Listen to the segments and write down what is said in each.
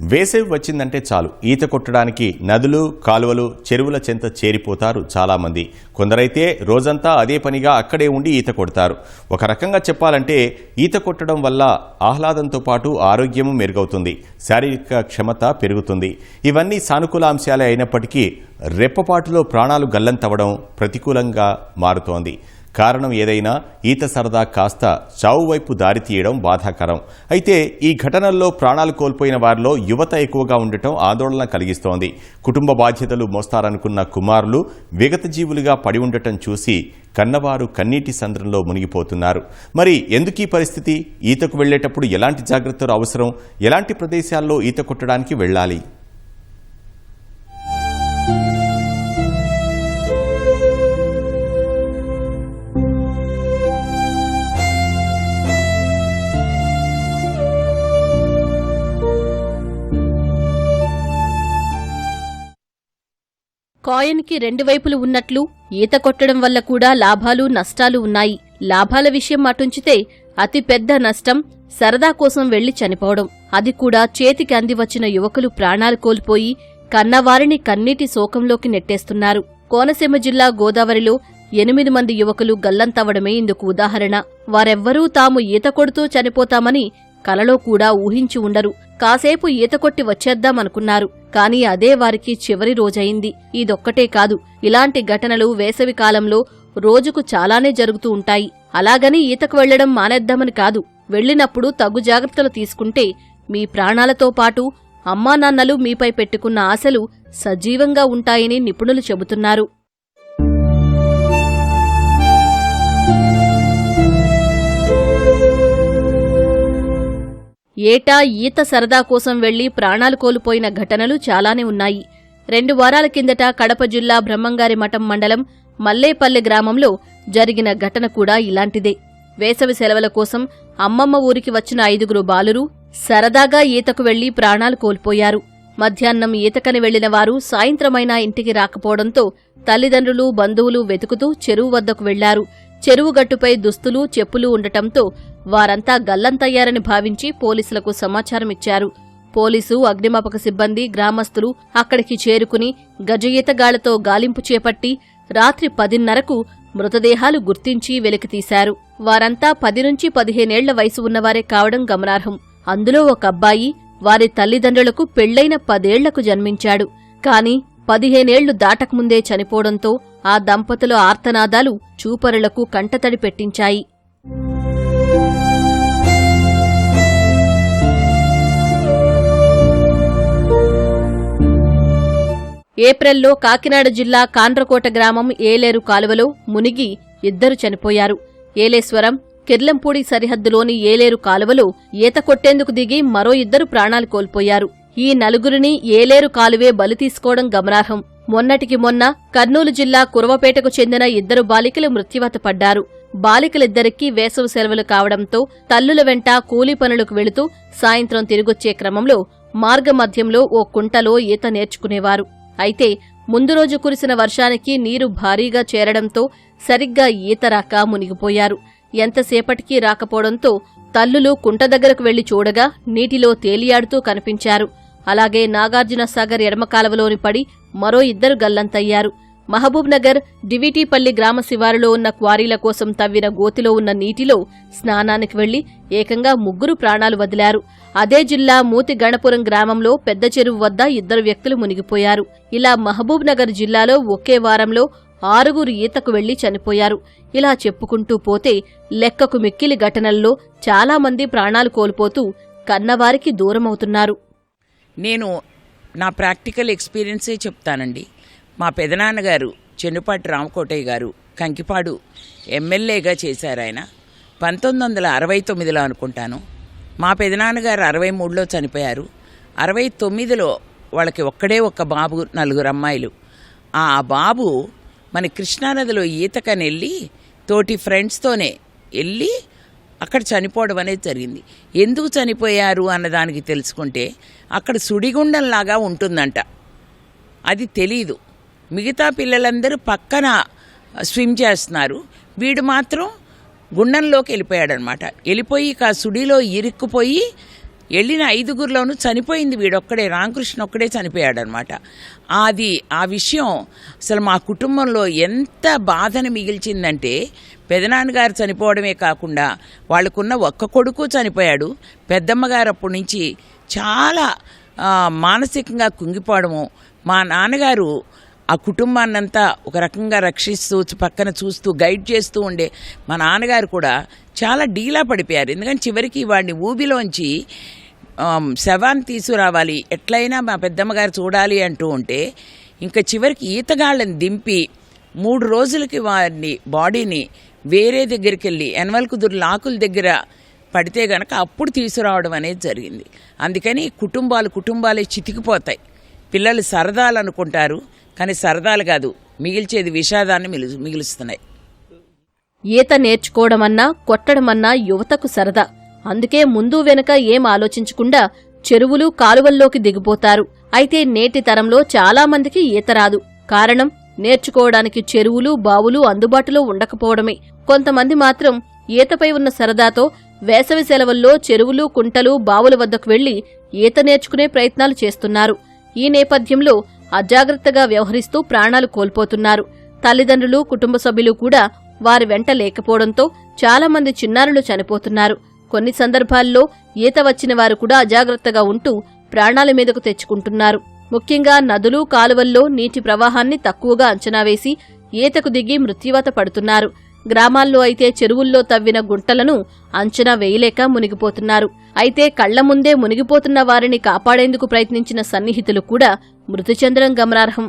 వేసవి వచ్చిందంటే చాలు. ఈత కొట్టడానికి నదులు కాలువలు చెరువుల చెంత చేరిపోతారు చాలామంది. కొందరైతే రోజంతా అదే పనిగా అక్కడే ఉండి ఈత కొడతారు. ఒక రకంగా చెప్పాలంటే ఈత కొట్టడం వల్ల ఆహ్లాదంతో పాటు ఆరోగ్యము మెరుగవుతుంది. శారీరక క్షమత పెరుగుతుంది. ఇవన్నీ సానుకూల అంశాలే అయినప్పటికీ రెప్పపాటులో ప్రాణాలు గల్లంతవడం ప్రతికూలంగా మారుతోంది. కారణం ఏదైనా ఈత సరదా కాస్త చావు వైపు దారి తీయడం బాధాకరం. అయితే ఈ ఘటనల్లో ప్రాణాలు కోల్పోయిన వారిలో యువత ఎక్కువగా ఉండటం ఆందోళన కలిగిస్తోంది. కుటుంబ బాధ్యతలు మోస్తారనుకున్న కుమారులు విగత జీవులుగా పడి ఉండటం చూసి కన్నవారు కన్నీటి సంద్రంలో మునిగిపోతున్నారు. మరి ఎందుకీ పరిస్థితి? ఈతకు వెళ్ళేటప్పుడు ఎలాంటి జాగ్రత్తలు అవసరం? ఎలాంటి ప్రదేశాల్లో ఈత కొట్టడానికి వెళ్ళాలి? కాయనికి రెండు వైపులు ఉన్నట్లు ఈత కొట్టడం వల్ల కూడా లాభాలు నష్టాలు ఉన్నాయి. లాభాల విషయం అటుంచితే అతి పెద్ద నష్టం సరదా కోసం వెళ్ళి చనిపోవడం. అది కూడా చేతికి అందివచ్చిన యువకులు ప్రాణాలు కోల్పోయి కన్నవారిని కన్నీటి శోకంలోకి నెట్టేస్తున్నారు. కోనసీమ జిల్లా గోదావరిలో ఎనిమిది మంది యువకులు గల్లంతవడమే ఇందుకు ఉదాహరణ. వారెవ్వరూ తాము ఈత కొడుతూ చనిపోతామని కలలో కూడా ఊహించి ఉండరు. కాసేపు ఈత కొట్టి వచ్చేద్దామనుకున్నారు. కానీ అదే వారికి చివరి రోజయింది. ఇదొక్కటే కాదు. ఇలాంటి ఘటనలు వేసవి కాలంలో రోజుకు చాలానే జరుగుతూ ఉంటాయి. అలాగని ఈతకు వెళ్ళడం మానేద్దామని కాదు. వెళ్ళినప్పుడు తగు జాగ్రత్తలు తీసుకుంటే మీ ప్రాణాలతో పాటు అమ్మానాన్నలు మీపై పెట్టుకున్న ఆశలు సజీవంగా ఉంటాయని నిపుణులు చెబుతున్నారు. ఏటా ఈత సరదా కోసం వెళ్ళి ప్రాణాలు కోల్పోయిన ఘటనలు చాలానే ఉన్నాయి. రెండు వారాల కిందట కడప జిల్లా బ్రహ్మంగారి మఠం మండలం మల్లేపల్లె గ్రామంలో జరిగిన ఘటన కూడా ఇలాంటిదే. వేసవి సెలవుల కోసం అమ్మమ్మ ఊరికి వచ్చిన ఐదుగురు బాలురు సరదాగా ఈతకు వెళ్ళి ప్రాణాలు కోల్పోయారు. మధ్యాహ్నం ఈతకని వెళ్ళిన వారు సాయంత్రమైనా ఇంటికి రాకపోవడంతో తల్లిదండ్రులు బంధువులు వెతుకుతూ చెరువు వద్దకు వెళ్ళారు. చెరువు గట్టుపై దుస్తులు చెప్పులు ఉండటంతో వారంతా గల్లంతయ్యారని భావించి పోలీసులకు సమాచారం ఇచ్చారు. పోలీసు అగ్నిమాపక సిబ్బంది గ్రామస్తులు అక్కడికి చేరుకుని గజయీతగాళ్ళతో గాలింపు చేపట్టి రాత్రి పదిన్నరకు మృతదేహాలు గుర్తించి వెలికితీశారు వారంతా పది నుంచి పదిహేనేళ్ళ వయసు ఉన్నవారే కావడం గమనార్హం. అందులో ఒక అబ్బాయి వారి తల్లిదండ్రులకు పెళ్ళైన పదేళ్ళకు జన్మించాడు. కాని పదిహేనేళ్ళు దాటకముందే చనిపోవడంతో ఆ దంపతుల ఆర్తనాదాలు చూపరులకు కంటతడి పెట్టించాయి. ఏప్రిల్లో కాకినాడ జిల్లా కాండ్రకోట గ్రామం ఏలేరు కాలువలో మునిగి ఇద్దరు చనిపోయారు. ఏలేశ్వరం కిర్లంపూడి సరిహద్దులోని ఏలేరు కాలువలో ఈత కొట్టేందుకు దిగి మరో ఇద్దరు ప్రాణాలు కోల్పోయారు. ఈ నలుగురిని ఏలేరు కాలువే బలి తీసుకోవడం గమనార్హం. మొన్నటికి మొన్న కర్నూలు జిల్లా కురవపేటకు చెందిన ఇద్దరు బాలికలు మృత్యువత పడ్డారు. బాలికలిద్దరికీ వేసవి సెలవులు కావడంతో తల్లుల వెంట కూలీ పనులకు వెళుతూ సాయంత్రం తిరిగొచ్చే క్రమంలో మార్గమధ్యంలో ఓ కుంటలో ఈత నేర్చుకునేవారు. అయితే ముందు రోజు కురిసిన వర్షానికి నీరు భారీగా చేరడంతో సరిగ్గా ఈత రాక మునిగిపోయారు. ఎంతసేపటికి రాకపోవడంతో తల్లులు కుంట దగ్గరకు వెళ్ళి చూడగా నీటిలో తేలియాడుతూ కనిపించారు. అలాగే నాగార్జున సాగర్ ఎడమకాలవలోని పడి మరో ఇద్దరు గల్లంతయ్యారు. మహబూబ్నగర్ డివిటీపల్లి గ్రామ శివారులో ఉన్న క్వారీల కోసం తవ్విన గోతిలో ఉన్న నీటిలో స్నానానికి వెళ్ళి ఏకంగా ముగ్గురు ప్రాణాలు వదిలారు. అదే జిల్లా మూతి గణపురం గ్రామంలో పెద్ద చెరువు వద్ద ఇద్దరు వ్యక్తులు మునిగిపోయారు. ఇలా మహబూబ్నగర్ జిల్లాలో ఒకే వారంలో ఆరుగురు ఈతకు వెళ్ళి చనిపోయారు. ఇలా చెప్పుకుంటూ పోతే లెక్కకు మిక్కిలి ఘటనల్లో చాలామంది ప్రాణాలు కోల్పోతూ కన్నవారికి దూరమవుతున్నారు. నేను నా ప్రాక్టికల్ ఎక్స్పీరియన్సే చెప్తానండి. మా పెదనాన్నగారు చెన్నుపాటి రామకోటయ్య గారు కంకిపాడు ఎమ్మెల్యేగా చేశారు ఆయన. పంతొమ్మిది వందల అరవై తొమ్మిదిలో అనుకుంటాను. మా పెదనాన్నగారు అరవై మూడులో చనిపోయారు. అరవై తొమ్మిదిలో వాళ్ళకి ఒక్కడే ఒక్క బాబు నలుగురు అమ్మాయిలు. ఆ బాబు మన కృష్ణానదిలో ఈతకని వెళ్ళి తోటి ఫ్రెండ్స్తోనే వెళ్ళి అక్కడ చనిపోవడం అనేది జరిగింది. ఎందుకు చనిపోయారు అన్నదానికి తెలుసుకుంటే అక్కడ సుడిగుండంలాగా ఉంటుందంట. అది తెలీదు. మిగతా పిల్లలందరూ పక్కన స్విమ్ చేస్తున్నారు. వీడు మాత్రం గుండంలోకి వెళ్ళిపోయాడనమాట. వెళ్ళిపోయి ఇక సుడిలో ఇరుక్కుపోయి వెళ్ళిన ఐదుగురిలోనూ చనిపోయింది వీడొక్కడే రామకృష్ణ ఒక్కడే చనిపోయాడనమాట. అది ఆ విషయం అసలు మా కుటుంబంలో ఎంత బాధను మిగిల్చిందంటే పెదనాన్నగారు చనిపోవడమే కాకుండా వాళ్ళకున్న ఒక్క కొడుకు చనిపోయాడు. పెద్దమ్మగారు అప్పటి నుంచి చాలా మానసికంగా కుంగిపోవడము. మా నాన్నగారు ఆ కుటుంబాన్నంతా ఒక రకంగా రక్షిస్తూ పక్కన చూస్తూ గైడ్ చేస్తూ ఉండే మా నాన్నగారు కూడా చాలా డీలా పడిపోయారు. ఎందుకంటే చివరికి వాడిని ఊబిలోంచి శవాన్ని తీసుకురావాలి ఎట్లయినా మా పెద్దమ్మగారు చూడాలి అంటూ ఉంటే ఇంకా చివరికి ఈతగాళ్ళని దింపి మూడు రోజులకి వారిని బాడీని వేరే దగ్గరికి వెళ్ళి ఎన్వల్ కుదురు లాకుల దగ్గర పడితే గనక అప్పుడు తీసుకురావడం అనేది జరిగింది. అందుకని కుటుంబాలు కుటుంబాలే చితికిపోతాయి. పిల్లలు సరదాలు అనుకుంటారు. కానీ సరదాలు కాదు. మిగిల్చేది విషాదాన్ని మిలు మిగులుస్తున్నాయి. ఈత నేర్చుకోవడమన్నా కొట్టడమన్నా యువతకు సరదా. అందుకే ముందు వెనక ఏం ఆలోచించకుండా చెరువులు కాలువల్లోకి దిగిపోతారు. అయితే నేటి తరంలో చాలా మందికి ఈత రాదు. కారణం నేర్చుకోవడానికి చెరువులు బావులు అందుబాటులో ఉండకపోవడమే. కొంతమంది మాత్రం ఈతపై ఉన్న సరదాతో వేసవి సెలవుల్లో చెరువులు కుంటలు బావుల వద్దకు వెళ్ళి ఈత నేర్చుకునే ప్రయత్నాలు చేస్తున్నారు. ఈ నేపథ్యంలో అజాగ్రత్తగా వ్యవహరిస్తూ ప్రాణాలు కోల్పోతున్నారు. తల్లిదండ్రులు కుటుంబ సభ్యులు కూడా వారి వెంట లేకపోవడంతో చాలామంది చిన్నారులు చనిపోతున్నారు. కొన్ని సందర్భాల్లో ఈత వచ్చిన వారు కూడా అజాగ్రత్తగా ఉంటూ ప్రాణాల మీదకు తెచ్చుకుంటున్నారు. ముఖ్యంగా నదులు కాలువల్లో నీటి ప్రవాహాన్ని తక్కువగా అంచనా వేసి ఈతకు దిగి మృత్యువత పడుతున్నారు. గ్రామాల్లో అయితే చెరువుల్లో తవ్విన గుంటలను అంచనా వేయలేక మునిగిపోతున్నారు. అయితే కళ్ళ ముందే మునిగిపోతున్న వారిని కాపాడేందుకు ప్రయత్నించిన సన్నిహితులు కూడా మృతి చెందడం గమనార్హం.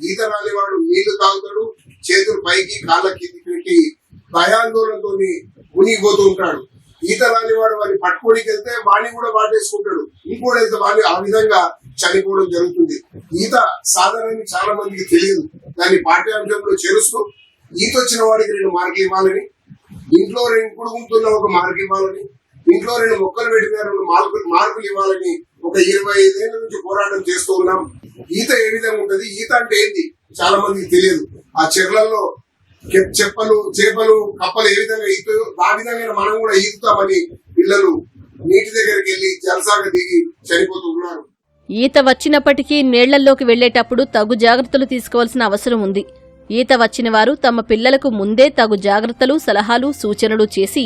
ఈత రాని వాడు నీళ్ళు తాగుతాడు చేతులు పైకి కాళ్ళ పెట్టి భయాందోళనతో మునిగిపోతూ ఉంటాడు. ఈత రాని వాడు వాడిని పట్టుకోడికి వెళ్తే వాడిని కూడా వాటేసుకుంటాడు ఇంకోడైతే వాడిని ఆ విధంగా చనిపోవడం జరుగుతుంది. ఈత సాధారణంగా చాలా మందికి తెలియదు. దాన్ని పాఠ్యాంశంలో చేరుస్తూ ఈత వచ్చిన వాడికి రెండు మార్కులు ఇవ్వాలని ఇంట్లో రెండు కుడుకుంటున్న ఒక మార్కు ఇవ్వాలని ఇంట్లో రెండు మొక్కలు పెట్టిన రెండు మార్కులు మార్కులు ఇవ్వాలని ఒక ఇరవై ఐదేళ్ళ నుంచి పోరాటం చేస్తూ ఉన్నాం. ఈత ఏ విధంగా ఉంటది? ఈత అంటే ఏంటి చాలా మందికి తెలియదు. ఆ చెర్లలో చెప్పలు చేపలు కప్పలు ఏ విధంగా ఈత ఆ విధంగా మనం కూడా ఈదుతామని పిల్లలు నీటి దగ్గరికి వెళ్ళి జలసాగ దిగి చనిపోతూ ఉన్నారు. ఈత వచ్చినప్పటికీ నీళ్ళలోకి వెళ్ళేటప్పుడు తగు జాగ్రత్తలు తీసుకోవాల్సిన అవసరం ఉంది. ఈత వచ్చిన వారు తమ పిల్లలకు ముందే తగు జాగ్రత్తలు సలహాలు సూచనలు చేసి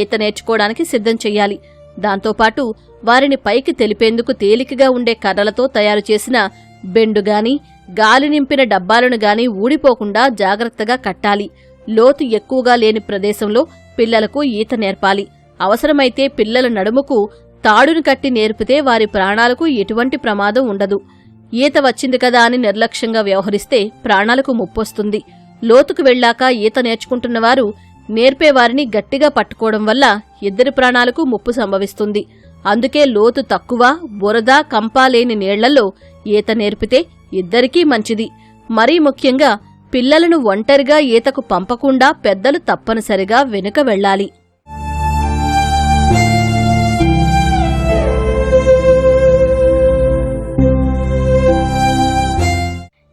ఈత నేర్చుకోవడానికి సిద్ధం చేయాలి. దాంతోపాటు వారిని పైకి తెలిపేందుకు తేలికగా ఉండే కర్రలతో తయారు చేసిన బెండుగాని గాలి నింపిన డబ్బాలను గాని ఊడిపోకుండా జాగ్రత్తగా కట్టాలి. లోతు ఎక్కువగా లేని ప్రదేశంలో పిల్లలకు ఈత నేర్పాలి. అవసరమైతే పిల్లల నడుముకు తాడును కట్టి నేర్పితే వారి ప్రాణాలకు ఎటువంటి ప్రమాదం ఉండదు. ఈత వచ్చింది కదా అని నిర్లక్ష్యంగా వ్యవహరిస్తే ప్రాణాలకు ముప్పొస్తుంది. లోతుకు వెళ్ళాక ఈత నేర్చుకుంటున్నవారు నేర్పేవారిని గట్టిగా పట్టుకోవడం వల్ల ఇద్దరి ప్రాణాలకు ముప్పు సంభవిస్తుంది. అందుకే లోతు తక్కువ బురద కంపాలేని నీళ్ళలో ఈత నేర్పితే ఇద్దరికీ మంచిది. మరీ ముఖ్యంగా పిల్లలను ఒంటరిగా ఈతకు పంపకుండా పెద్దలు తప్పనిసరిగా వెనుక వెళ్ళాలి.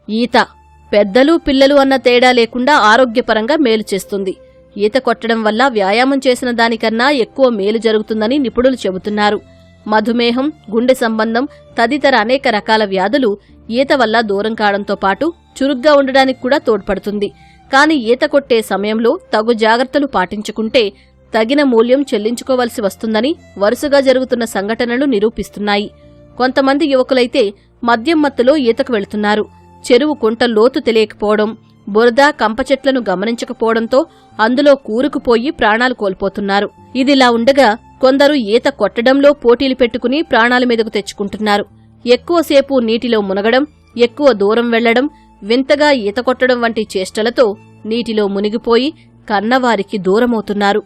ఈత. పెద్దలు పిల్లలు అన్న తేడా లేకుండా ఆరోగ్యపరంగా మేలు చేస్తుంది. ఈత కొట్టడం వల్ల వ్యాయామం చేసిన దానికన్నా ఎక్కువ మేలు జరుగుతుందని నిపుణులు చెబుతున్నారు. మధుమేహం గుండె సంబంధం తదితర అనేక రకాల వ్యాధులు ఈత వల్ల దూరం కావడంతో పాటు చురుగ్గా ఉండడానికి కూడా తోడ్పడుతుంది. కానీ ఈత కొట్టే సమయంలో తగు జాగ్రత్తలు పాటించుకుంటే తగిన మూల్యం చెల్లించుకోవలసి వస్తుందని వరుసగా జరుగుతున్న సంఘటనలు నిరూపిస్తున్నాయి. కొంతమంది యువకులైతే మద్యం మత్తులో ఈతకు వెళుతున్నారు. చెరువు కుంట లోతు తెలియకపోవడం బురద కంప చెట్లను గమనించకపోవడంతో అందులో కూరుకుపోయి ప్రాణాలు కోల్పోతున్నారు. ఇదిలా ఉండగా కొందరు ఈత కొట్టడంలో పోటీలు పెట్టుకుని ప్రాణాల మీదకు తెచ్చుకుంటున్నారు. ఎక్కువసేపు నీటిలో మునగడం ఎక్కువ దూరం వెళ్ళడం వింతగా ఈత కొట్టడం వంటి చేష్టలతో నీటిలో మునిగిపోయి కన్నవారికి దూరమవుతున్నారు.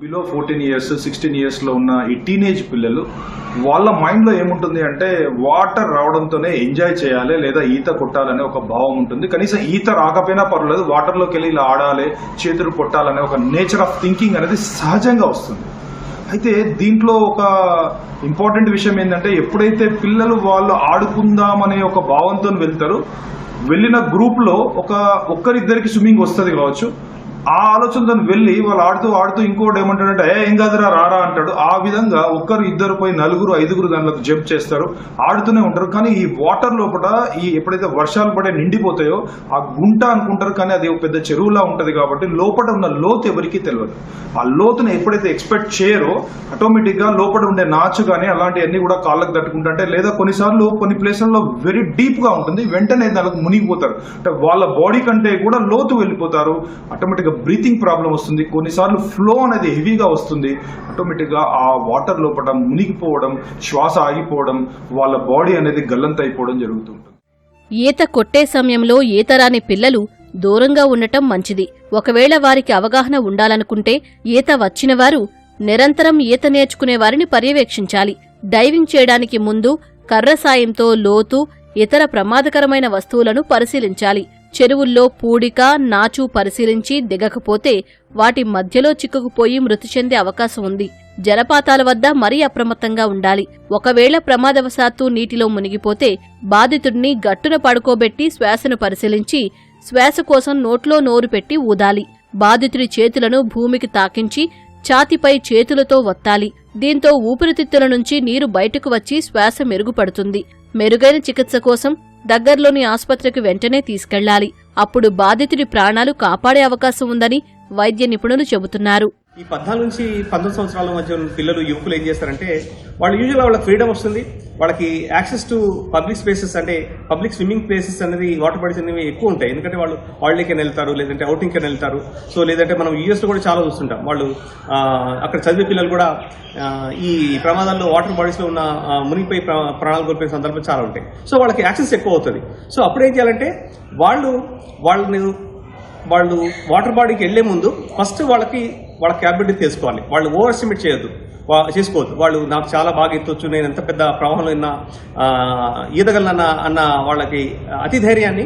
బిలో ఫోర్టీన్ ఇయర్స్ సిక్స్టీన్ ఇయర్స్లో ఉన్న ఈ టీనేజ్ పిల్లలు వాళ్ళ మైండ్లో ఏముంటుంది అంటే వాటర్ రావడంతోనే ఎంజాయ్ చేయాలి లేదా ఈత కొట్టాలనే ఒక భావం ఉంటుంది. కనీసం ఈత రాకపోయినా పర్వాలేదు వాటర్లోకి వెళ్ళి ఇలా ఆడాలి చేతులు కొట్టాలనే ఒక నేచర్ ఆఫ్ థింకింగ్ అనేది సహజంగా వస్తుంది. అయితే దీంట్లో ఒక ఇంపార్టెంట్ విషయం ఏంటంటే ఎప్పుడైతే పిల్లలు వాళ్ళు ఆడుకుందామనే ఒక భావంతో వెళ్తారో వెళ్ళిన గ్రూప్లో ఒక ఒక్కరిద్దరికి స్విమ్మింగ్ వస్తుంది కావచ్చు. ఆ ఆలోచనతో వెళ్ళి వాళ్ళు ఆడుతూ ఆడుతూ ఇంకోటి ఏమంటాడంటే ఏ ఏం కాదురా రారా అంటాడు. ఆ విధంగా ఒక్కరు ఇద్దరు పోయి నలుగురు ఐదుగురు దానిలో జంప్ చేస్తారు. ఆడుతూనే ఉంటారు. కానీ ఈ వాటర్ లోపల ఈ ఎప్పుడైతే వర్షాలు పడే నిండిపోతాయో ఆ గుంట అనుకుంటారు. కానీ అది ఒక పెద్ద చెరువులా ఉంటుంది కాబట్టి లోపల ఉన్న లోతు ఎవరికి తెలియదు ఆ లోతుని ఎప్పుడైతే ఎక్స్పెక్ట్ చేయరో ఆటోమేటిక్గా లోపల ఉండే నాచు కానీ అలాంటివన్నీ కూడా కాళ్ళకు తట్టుకుంటుంటే లేదా కొన్నిసార్లు కొన్ని ప్లేసుల్లో వెరీ డీప్గా ఉంటుంది. వెంటనే దానికి మునిగిపోతారు. అంటే వాళ్ళ బాడీ కంటే కూడా లోతు వెళ్ళిపోతారు. ఆటోమేటిక్గా బ్రీతింగ్ ప్రాబ్లం వస్తుంది. కొన్నిసార్లు ఫ్లో అనేది హెవీగా వస్తుంది. ఆటోమేటిక్గా ఆ వాటర్ లోపల మునిగిపోవడం శ్వాస ఆగిపోవడం వాళ్ళ బాడీ అనేది గల్లంత అయిపోవడం జరుగుతుంటుంది. ఈత కొట్టే సమయంలో ఈతరాని పిల్లలు దూరంగా ఉండటం మంచిది. ఒకవేళ వారికి అవగాహన ఉండాలనుకుంటే ఈత వచ్చినవారు నిరంతరం ఈత నేర్చుకునే వారిని పర్యవేక్షించాలి. డైవింగ్ చేయడానికి ముందు కర్ర సాయంతో లోతు ఇతర ప్రమాదకరమైన వస్తువులను పరిశీలించాలి. చెరువుల్లో పూడిక నాచు పరిశీలించి దిగకపోతే వాటి మధ్యలో చిక్కుకుపోయి మృతి చెందే అవకాశం ఉంది. జలపాతాల వద్ద మరీ అప్రమత్తంగా ఉండాలి. ఒకవేళ ప్రమాదవశాత్తు నీటిలో మునిగిపోతే బాధితుడిని గట్టున పడుకోబెట్టి శ్వాసను పరిశీలించి శ్వాస కోసం నోట్లో నోరు పెట్టి ఊదాలి. బాధితుడి చేతులను భూమికి తాకించి ఛాతిపై చేతులతో వత్తాలి. దీంతో ఊపిరితిత్తుల నుంచి నీరు బయటకు వచ్చి శ్వాస మెరుగుపడుతుంది. మెరుగైన చికిత్స కోసం దగ్గర్లోని ఆసుపత్రికి వెంటనే తీసుకెళ్ళాలి. అప్పుడు బాధితుడి ప్రాణాలు కాపాడే అవకాశం ఉందని వైద్య నిపుణులు చెబుతున్నారు. ఈ పద్నాలుగు నుంచి పంతొమ్మిది సంవత్సరాల మధ్య పిల్లలు యువకులు ఏం చేస్తారంటే వాళ్ళు యూజువల్గా వాళ్ళకి ఫ్రీడమ్ వస్తుంది. వాళ్ళకి యాక్సెస్ టు పబ్లిక్ స్పేసెస్ అంటే పబ్లిక్ స్విమ్మింగ్ ప్లేసెస్ అనేది వాటర్ బాడీస్ అనేవి ఎక్కువ ఉంటాయి. ఎందుకంటే వాళ్ళు హాలిడేకి వెళ్తారు లేదంటే అవుటింగ్కి వెళ్తారు. సో లేదంటే మనం యూఎస్లో కూడా చాలా చూస్తుంటాం. వాళ్ళు అక్కడ చదివే పిల్లలు కూడా ఈ ప్రమాదాల్లో వాటర్ బాడీస్లో ఉన్న మునిగిపోయి ప్రా- ప్రాణాలు కోల్పోయిన సందర్భాలు చాలా ఉంటాయి. సో వాళ్ళకి యాక్సెస్ ఎక్కువ అవుతుంది. సో అప్పుడు ఏం చేయాలంటే వాళ్ళు వాళ్ళని వాళ్ళు వాటర్ బాడీకి వెళ్ళే ముందు ఫస్ట్ వాళ్ళకి వాళ్ళ క్యాబినెట్ తెలుసుకోవాలి వాళ్ళు ఓవర్ ఎస్టిమేట్ చేయొద్దు. వా- చేసుకోవద్దు. వాళ్ళు నాకు చాలా బాగా ఎత్తొచ్చు నేను ఎంత పెద్ద ప్రవాహంలో అయినా ఈదగలన్న అన్న వాళ్ళకి అతి ధైర్యాన్ని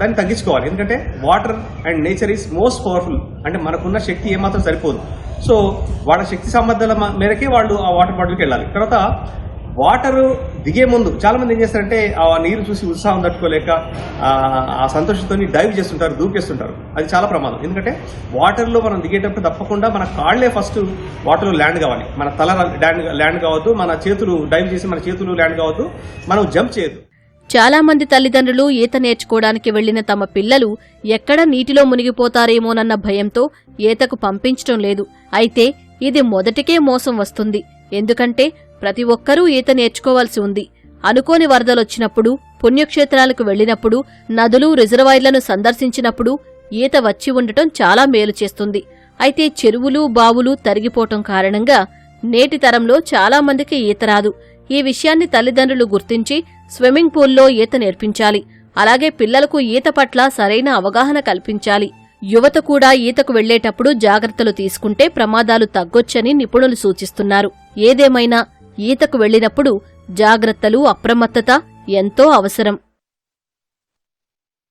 దాన్ని తగ్గించుకోవాలి. ఎందుకంటే water and nature is most powerful. అంటే మనకున్న శక్తి ఏమాత్రం సరిపోదు. సో వాళ్ళ శక్తి సంబంధాల మేరకే వాళ్ళు ఆ వాటర్ బాటిల్కి వెళ్ళాలి. తర్వాత వాటరు దిగే ముందు చాలా మంది ఏం చేస్తారంటే ఆ నీరు చూసి ఉత్సాహం తట్టుకోలేక ఆ, సంతోషంతో డైవ్ చేస్తుంటారు దూకేస్తుంటారు. అది చాలా ప్రమాదం. ఎందుకంటే వాటర్లో మనం దిగేటప్పుడు తప్పకుండా మన కాళ్ళే ఫస్ట్ వాటర్లో ల్యాండ్ కావాలి. మన తల ల్యాండ్ ల్యాండ్ కావద్దు మన చేతులు డైవ్ చేసి మన చేతులు ల్యాండ్ కావద్దు మనం జంప్ చేయదు చాలా మంది తల్లిదండ్రులు ఈత నేర్చుకోవడానికి వెళ్ళిన తమ పిల్లలు ఎక్కడ నీటిలో మునిగిపోతారేమోనన్న భయంతో ఈతకు పంపించటం లేదు. అయితే ఇది మొదటికే మోసం వస్తుంది. ఎందుకంటే ప్రతి ఒక్కరూ ఈత నేర్చుకోవాల్సి ఉంది. అనుకోని వరదలొచ్చినప్పుడు పుణ్యక్షేత్రాలకు వెళ్ళినప్పుడు నదులు రిజర్వాయర్లను సందర్శించినప్పుడు ఈత వచ్చి ఉండటం చాలా మేలు చేస్తుంది. అయితే చెరువులు బావులు తరిగిపోవటం కారణంగా నేటి తరంలో చాలా మందికి ఈత రాదు. ఈ విషయాన్ని తల్లిదండ్రులు గుర్తించి స్విమ్మింగ్ పూల్లో ఈత నేర్పించాలి. అలాగే పిల్లలకు ఈత పట్ల సరైన అవగాహన కల్పించాలి. యువత కూడా ఈతకు వెళ్ళేటప్పుడు జాగ్రత్తలు తీసుకుంటే ప్రమాదాలు తగ్గొచ్చని నిపుణులు సూచిస్తున్నారు. ఏదేమైనా ఈతకు వెళ్ళినప్పుడు జాగ్రత్తలు అప్రమత్తత ఎంతో అవసరం.